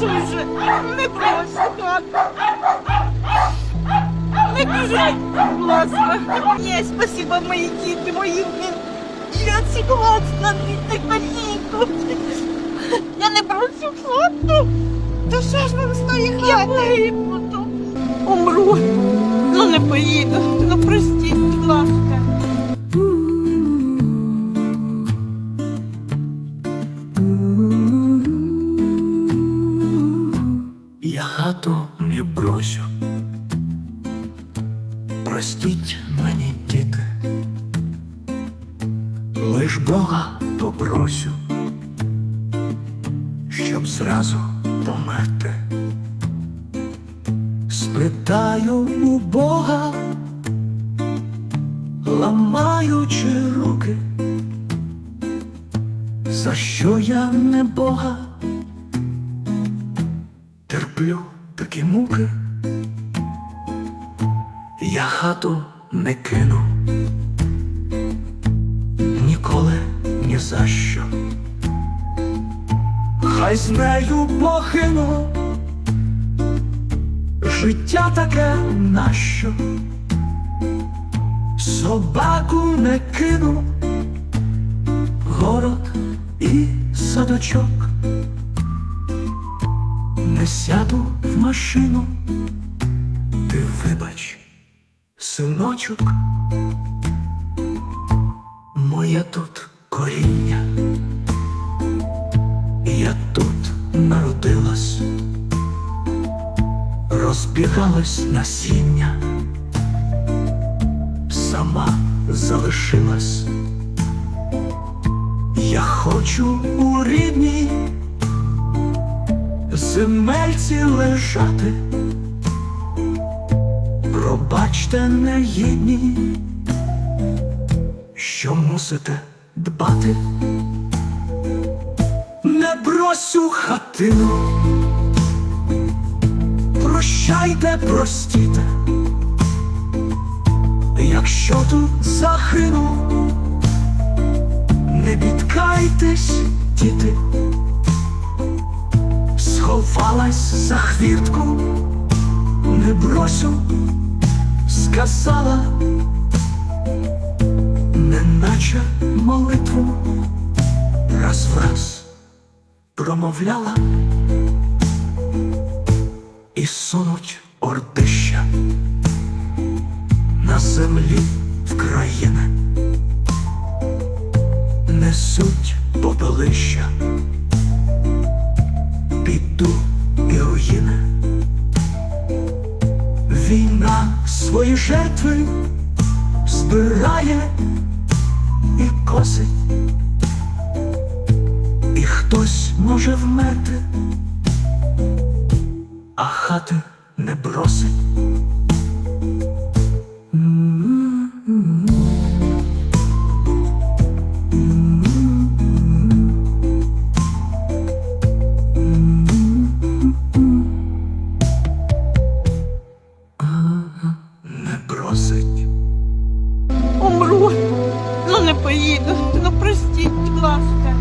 Боже, не прошу, не біжать, будь ласка. Є, спасибо, мої діти, мої. Я согласна, не канікул. Я не прошу хату. То що ж вам з тої хати? Я виїду. Умру. Ну не поїду. Ну простіть, будь ласка. Хату не бросю. Простіть мені, діти, лиш Бога попросю, щоб зразу померти. Спитаю у Бога, ламаючи руки, за що я не Бога терплю такі муки, я хату не кину, ніколи ні за що. Хай з нею похину, життя таке нащо, собаку не кину, город і садочок сяду в машину, ти вибач, синочок, моє тут коріння, я тут народилась, розбігалась насіння, сама залишилась. Я хочу у рідній земельці лежати, пробачте негідні, що мусите дбати, не бросю хатину, прощайте, простіте, якщо тут захину, не біткайтесь, діти сховалась за хвіртку, не бросю, сказала, неначе молитву раз в раз промовляла і сунуть ордища на землі вкраїни, несуть попелища піду і руїни. Війна свої жертви збирає і косить, і хтось може вмерти, а хати не бросить. ну простіть, будь ласка.